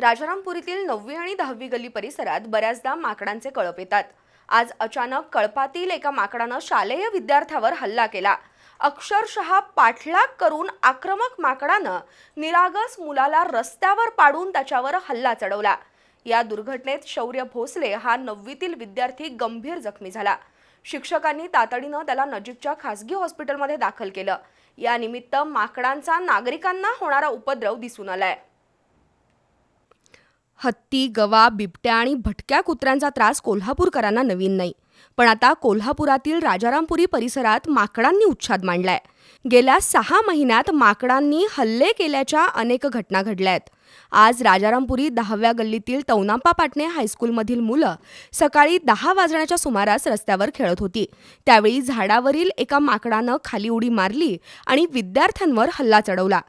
राजारामपुरीतील नववी आणि दहावी गल्ली परिसरात बऱ्याचदा माकडांचे कळप येतात. आज अचानक कळपातील एका माकडानं शालेय विद्यार्थ्यावर हल्ला केला. अक्षरशः पाठलाग करून आक्रमक माकडानं निरागस मुलाला रस्त्यावर पाडून त्याच्यावर हल्ला चढवला. या दुर्घटनेत शौर्य भोसले हा नववीतील विद्यार्थी गंभीर जखमी झाला. शिक्षकांनी तातडीनं त्याला नजीकच्या खासगी हॉस्पिटलमध्ये दाखल केलं. या निमित्त माकडांचा नागरिकांना होणारा उपद्रव दिसून आलाय. हत्ती गवा बिबट्या आणि भटक्या कुत्र्यांचा त्रास कोल्हापूरकरांना नवीन नाही. पण आता कोल्हापुरातील राजारामपुरी परिसरात माकडांनी उच्छाद मांडलाय. गेल्या सहा महिन्यात माकडांनी हल्ले केल्याच्या अनेक घटना घडल्या आहेत आज राजारामपुरी दहाव्या गल्लीतील तवनापा पाटणे हायस्कूलमधील मुलं सकाळी दहा वाजण्याच्या सुमारास रस्त्यावर खेळत होती. त्यावेळी झाडावरील एका माकडानं खाली उडी मारली आणि विद्यार्थ्यांवर हल्ला चढवला.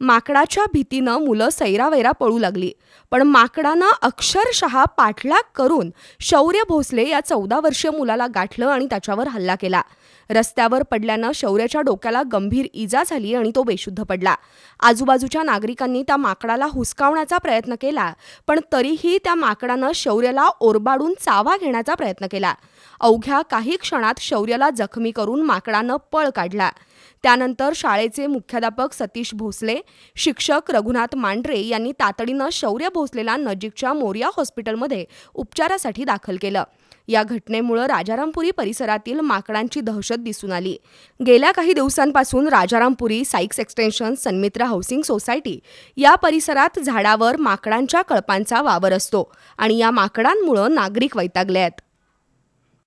माकडाच्या भीतीनं मुलं सैरावैरा पळू लागली. पण माकडानं अक्षरशः पाठलाग करून शौर्य भोसले या चौदा वर्षीय मुलाला गाठलं आणि त्याच्यावर हल्ला केला. रस्त्यावर पडल्यानं शौर्याच्या डोक्याला गंभीर इजा झाली आणि तो बेशुद्ध पडला. आजूबाजूच्या नागरिकांनी त्या माकडाला हुसकावण्याचा प्रयत्न केला पण तरीही त्या माकडानं शौर्याला ओरबाडून चावा घेण्याचा प्रयत्न केला. अवघ्या काही क्षणात शौर्याला जखमी करून माकडानं पळ काढला. त्यानंतर शाळेचे मुख्याध्यापक सतीश भोसले शिक्षक रघुनाथ मांढरे यांनी तातडीनं शौर्य भोसलेला नजीकच्या मोरिया हॉस्पिटलमध्ये उपचारासाठी दाखल केलं. या घटनेमुळं राजारामपुरी परिसरातील माकडांची दहशत दिसून आली. गेल्या काही दिवसांपासून Rajarampuri Sykes extension Sanmitra housing society या परिसरात झाडावर माकडांच्या कळपांचा वावर असतो आणि या माकडांमुळं नागरिक वैतागले आहेत.